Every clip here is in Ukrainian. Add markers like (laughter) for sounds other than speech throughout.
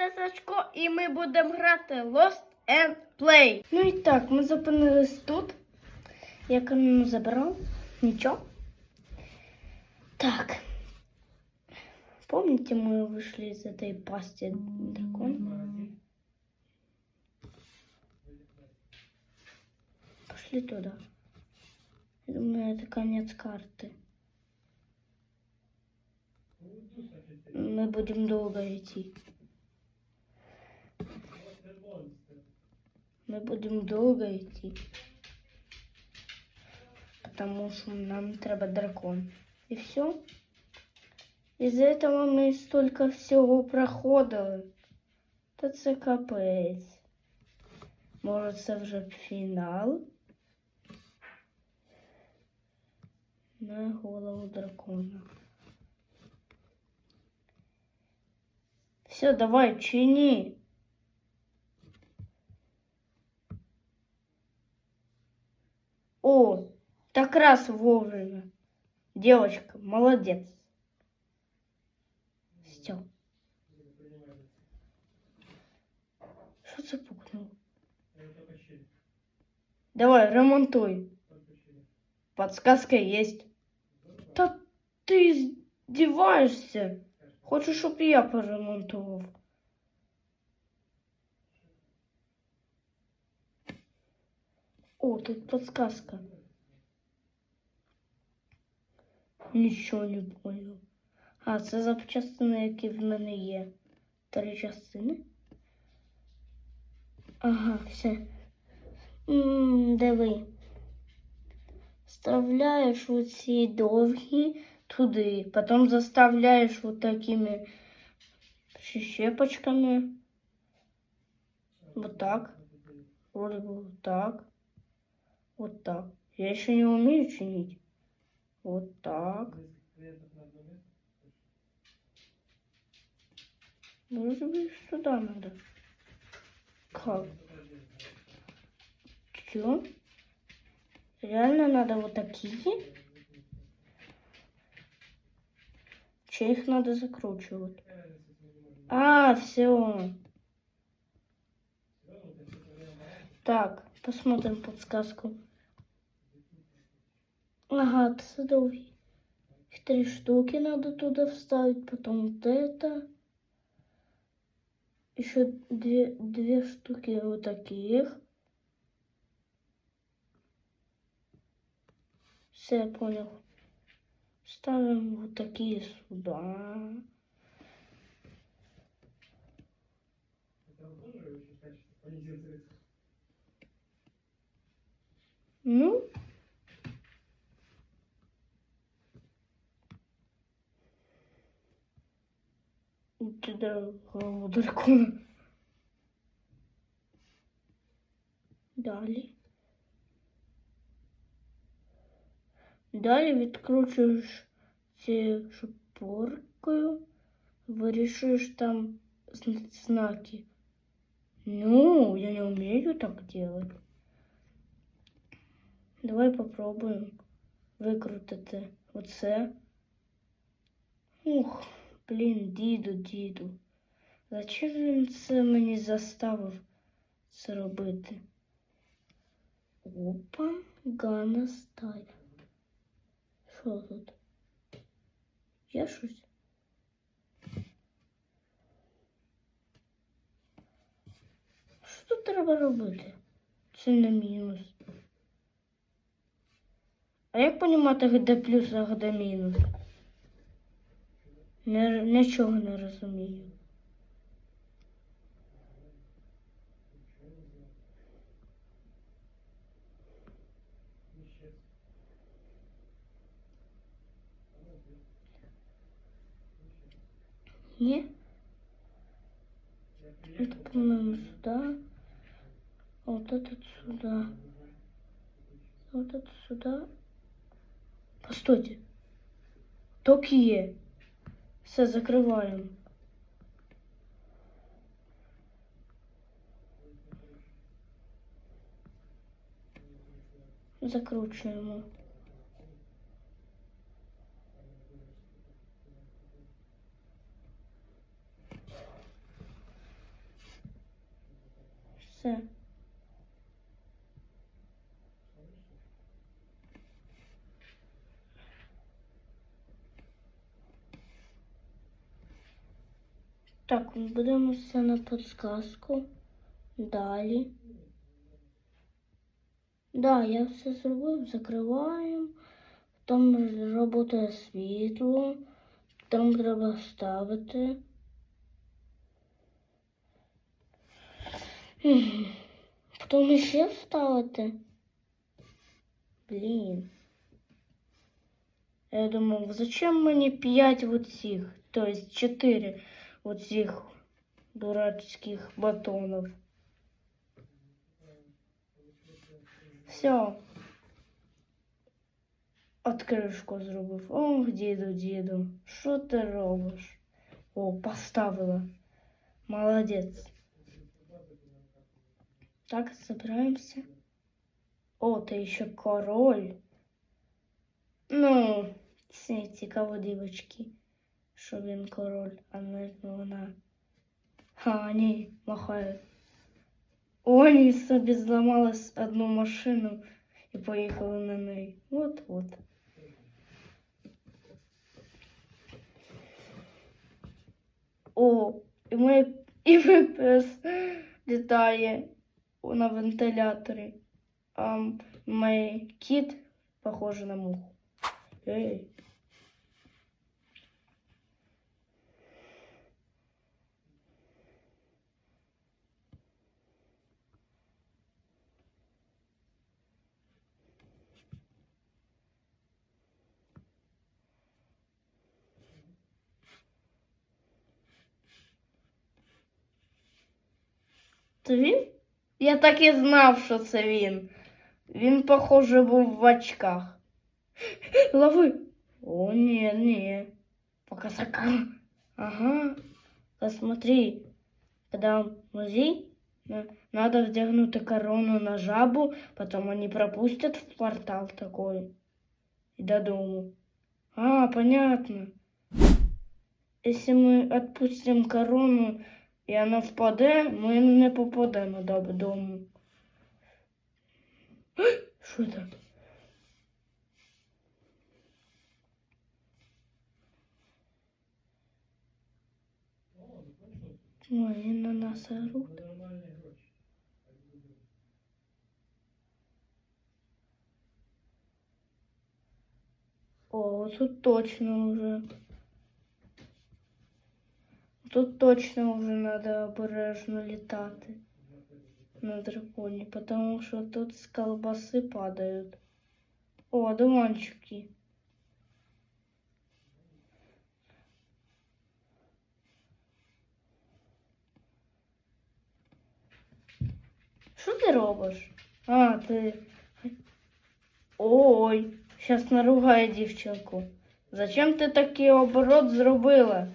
це Сашко, і ми будемо грати Lost and Play. Ну і так, ми зупинились тут. Я камінь забрав. Нічого. Так. Помните, мы вышли из этой пасти дракона? Пошли туда. Я думаю, это конец карты. Мы будем долго идти. Мы будем долго идти. Потому что нам треба дракон. И все. Из-за этого мы столько всього проходили. Та це капець. Може, це вже? На голову дракона. Все, давай, чини. О, так раз вовремя. Девочка, молодец. Все. Що це пукнуло? Давай, ремонтуй. Подсказка есть. Та ти здіваєшся. Хочу, щоб я поремонтував. О, тут подсказка. Нічого не понял. А, це запчастини, які в мене є. Три частини. Ага, все. М, Диви. Вставляєш оці довгі туди, потім заставляєш вот такими щепочками. Вот так. Вроде бы вот так. Вот так. Я еще не умею чинить. Вот так. Может быть, сюда надо. Как? Чё? Реально надо вот такие? Че их надо закручивать? А, все. Так, посмотрим подсказку. Ага, це довгий. Три штуки надо туда вставить, потом вот это. Еще две, две штуки вот таких. Все, я понял. Ставим вот такие сюда. Ну. Туда голову дракона. Далі. Далі відкручуєш ці шпоркою, вирішуєш там знаки. Ну, я не умею так делать. Давай попробуємо викрутити оце. Ух, блін, діду, діду. Зачем він це мені заставив це робити? Опа, Гана стайл. Що тут? Є щось? Що тут треба робити? Це не мінус. А як понімати, де плюс, а де мінус? Не, нічого не розумію. Ні? Это, по-моему, сюда. А вот этот сюда. А Вот это сюда. Постойте. Ток є. Все, закриваємо. Закручуємо. Так, ми беремося на підсказку. Далі. Да, я все зробив, закриваємо. Там робота світло, там треба ставити. Потім ще ставити. Блін. Я думав, зачем мені 5 оцих? Тобто 4. вот этих дурацких батонов. Все. Откришку зробив. Ох, діду, діду, що ти робиш? О, поставила. Молодець. Так, собираемся. О, ти ще король. Ну, ці цікаво дівочки. Що він король, а не вона. А, ні, махає. Вони собі зламали одну машину і поїхали на неї. От-от. О, і мій, і мій пес літає на вентиляторі. А мій кіт похожий на муху. Ей. Це він? Я так і знав, що це він. Він, похоже, був в очках. (gasps) Лови. О, ні, ні. Пока сака. Ага. Посмотри. Когда в музей, на- надо вдягнути корону на жабу, потом они пропустят в портал такой. И додому. А, понятно. Если мы отпустим корону, і вона впаде, ми не попадемо додому. (gasps) Що це? Ой, він на нас оруть. О, тут точно уже. Тут точно вже треба обережно літати на драконі, тому що тут з колбаси падають. О, дуванчики. Що ти робиш? А, ти. Ой, зараз наругає дівчинку. Зачем ти такий оборот зробила?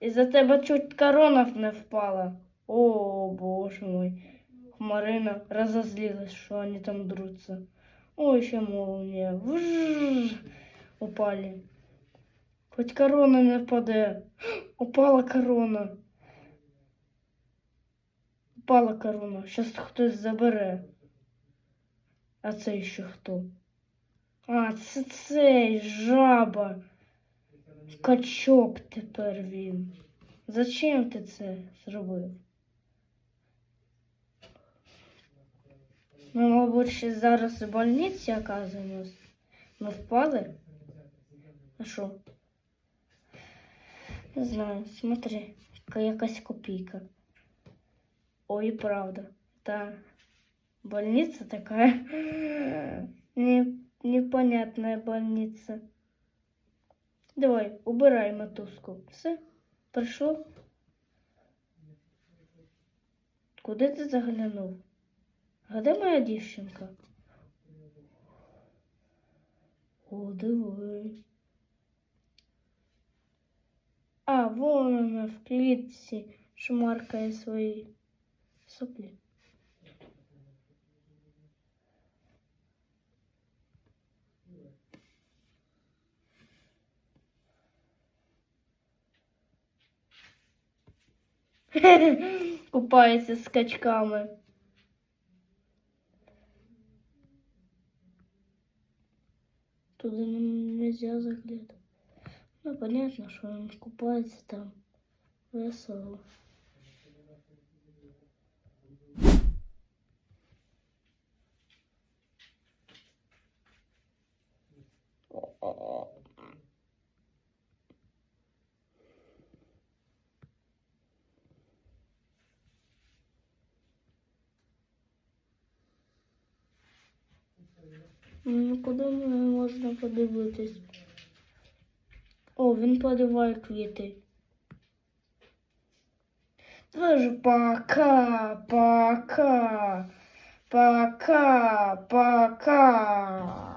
Із-за тебе чуть корона не впала. О, боже мой. Хмарина разозлилась, что они там друутся. Ой, еще молния. Вжжж. Упали. Хоть корона не впаде. (gasps) Упала корона. Упала корона. Сейчас хтось забере. А це ще хто? А, це цей жаба. Качок тепер він. Зачем ти це зробив? Ми, мабуть, ще зараз в больниці оказуємось. Ми впали? А що? Не знаю, смотри, якась копійка. Ой, правда. Та больница такая (laughs) непонятная больница. Давай, убирай мотузку. Все, прийшло. Куди ти заглянув? А де моя дівчинка? О, диви. А, вон вона в клітці шмаркає свої соплі. (laughs) купається з качками. Туда нельзя заглядывать. Ну, понятно, что он купается там. Весело. Ну, куди можна подивитись? О, він поливає квіти. Тож пока, пока, пока, пока.